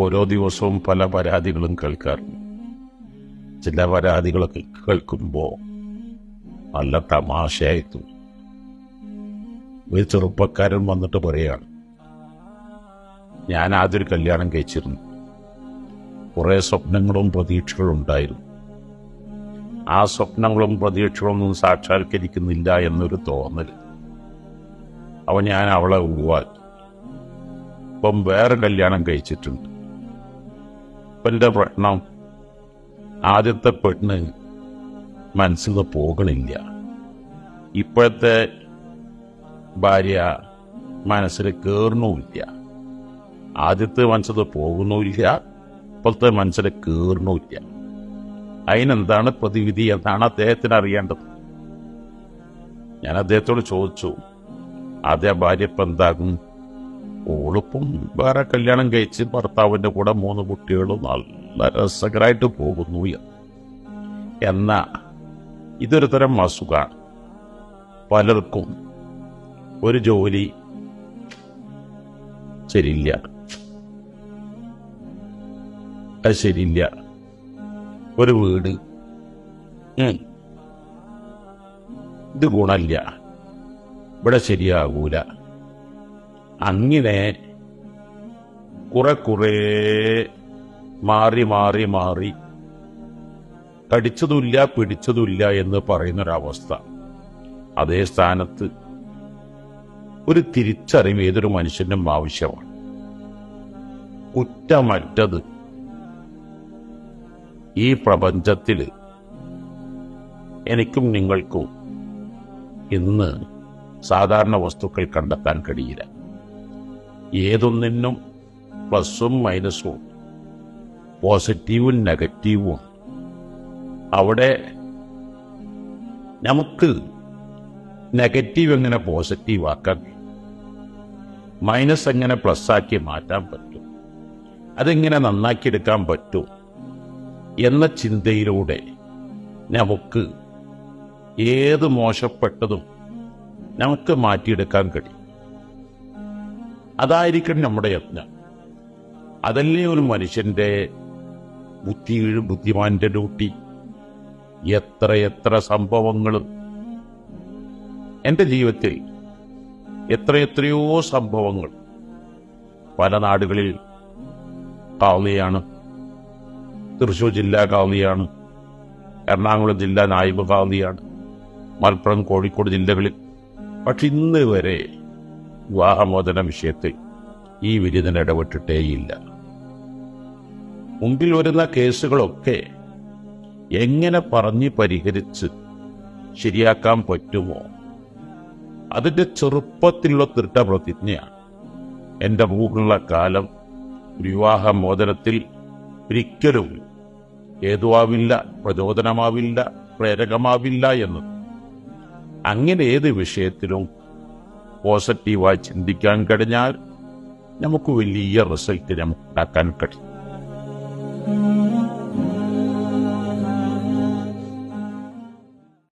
ഓരോ ദിവസവും പല പരാതികളും കേൾക്കാറുണ്ട് ചില പരാതികളൊക്കെ കേൾക്കുമ്പോൾ നല്ല തമാശയായിട്ടു ഒരു ചെറുപ്പക്കാരൻ വന്നിട്ട് പറയാണ് ഞാൻ ആദ്യൊരു കല്യാണം കഴിച്ചിരുന്നു. കുറേ സ്വപ്നങ്ങളും പ്രതീക്ഷകളും ഉണ്ടായിരുന്നു. ആ സ്വപ്നങ്ങളും പ്രതീക്ഷകളൊന്നും സാക്ഷാത്കരിക്കുന്നില്ല എന്നൊരു തോന്നൽ അവൻ ഞാൻ അവളെ ഒഴിവാക്കി ഇപ്പം വേറെ കല്യാണം കഴിച്ചിട്ടുണ്ട്. ഇപ്പം എന്റെ പ്രശ്നം ആദ്യത്തെ പെണ്ണ് മനസ്സിൽ പോകണില്ല. ഇപ്പോഴത്തെ ഭാര്യ മനസ്സിൽ കയറണമില്ല ആദ്യത്തെ മനസ്സിൽ പോകുന്നുമില്ല ഇപ്പോഴത്തെ മനസ്സിൽ കയറണമില്ല അതിനെന്താണ് പ്രതിവിധി എന്നാണ് അദ്ദേഹത്തിന് അറിയേണ്ടത്. ഞാൻ അദ്ദേഹത്തോട് ചോദിച്ചു ആദ്യ ഭാര്യ ഇപ്പം എന്താകും? ഓളിപ്പം വേറെ കല്യാണം കഴിച്ച് ഭർത്താവിന്റെ കൂടെ മൂന്ന് കുട്ടികളും നല്ല രസകരമായിട്ട് പോകുന്നു എന്ന്. ഇതൊരു തരം അസുഖമാണ് പലർക്കും ഒരു ജോലി ശരിയില്ല. ശരിയില്ല. ഒരു വീട്. ഇത് ഗുണമില്ല. ഇവിടെ ശരിയാകൂല അങ്ങനെ കുറെ കുറേ മാറി മാറി മാറി കടിച്ചതുമില്ല പിടിച്ചതുമില്ല എന്ന് പറയുന്നൊരവസ്ഥ. അതേ സ്ഥാനത്ത് ഒരു തിരിച്ചറിവ് ഏതൊരു മനുഷ്യനും ആവശ്യമാണ്. കുറ്റമറ്റത് ഈ പ്രപഞ്ചത്തിൽ എനിക്കും നിങ്ങൾക്കും ഇന്ന് സാധാരണ വസ്തുക്കൾ കണ്ടെത്താൻ കഴിയില്ല. ഏതൊന്നിനും പ്ലസും മൈനസും പോസിറ്റീവും നെഗറ്റീവും. അവിടെ നമുക്ക് നെഗറ്റീവ് എങ്ങനെ പോസിറ്റീവ് ആക്കാൻ മൈനസ് എങ്ങനെ പ്ലസ് ആക്കി മാറ്റാൻ പറ്റും? അതെങ്ങനെ നന്നാക്കിയെടുക്കാൻ പറ്റും? എന്ന ചിന്തയിലൂടെ നമുക്ക് ഏത് മോശപ്പെട്ടതും നമുക്ക് മാറ്റിയെടുക്കാൻ കഴിയും. അതായിരിക്കണം നമ്മുടെ യത്നം അതല്ലേ ഒരു മനുഷ്യന്റെ ബുദ്ധി ബുദ്ധിമാന്റെ ഡ്യൂട്ടി? എത്ര എത്ര സംഭവങ്ങൾ എന്റെ ജീവിതത്തിൽ എത്രയെത്രയോ സംഭവങ്ങൾ പല നാടുകളിൽ കാവലിയാണ് തൃശൂർ ജില്ലാ കാവലിയാണ് എറണാകുളം ജില്ലാ നായിബ് കാവലിയാണ് മലപ്പുറം കോഴിക്കോട് ജില്ലകളിൽ. പക്ഷെ ഇന്ന് വരെ വിവാഹമോചന വിഷയത്തിൽ ഈ വിരുദ്ധൻ ഇടപെട്ടിട്ടേയില്ല മുമ്പിൽ വരുന്ന കേസുകളൊക്കെ എങ്ങനെ പറഞ്ഞ് പരിഹരിച്ച് ശരിയാക്കാൻ പറ്റുമോ? അതിന്റെ ചെറുപ്പത്തിലുള്ള ദൃഢപ്രതിജ്ഞയാണ് എന്റെ റൂഹുള്ള കാലം വിവാഹമോചനത്തിൽ ഒരിക്കലും ഹേതുവാവില്ല പ്രചോദനമാവില്ല പ്രേരകമാവില്ല എന്നത്. അങ്ങനെ ഏത് വിഷയത്തിലും പോസിറ്റീവായി ചിന്തിക്കാൻ കഴിഞ്ഞാൽ നമുക്ക് വലിയ റിസൾട്ട് നമുക്ക് ഉണ്ടാക്കാൻ കഴിയും.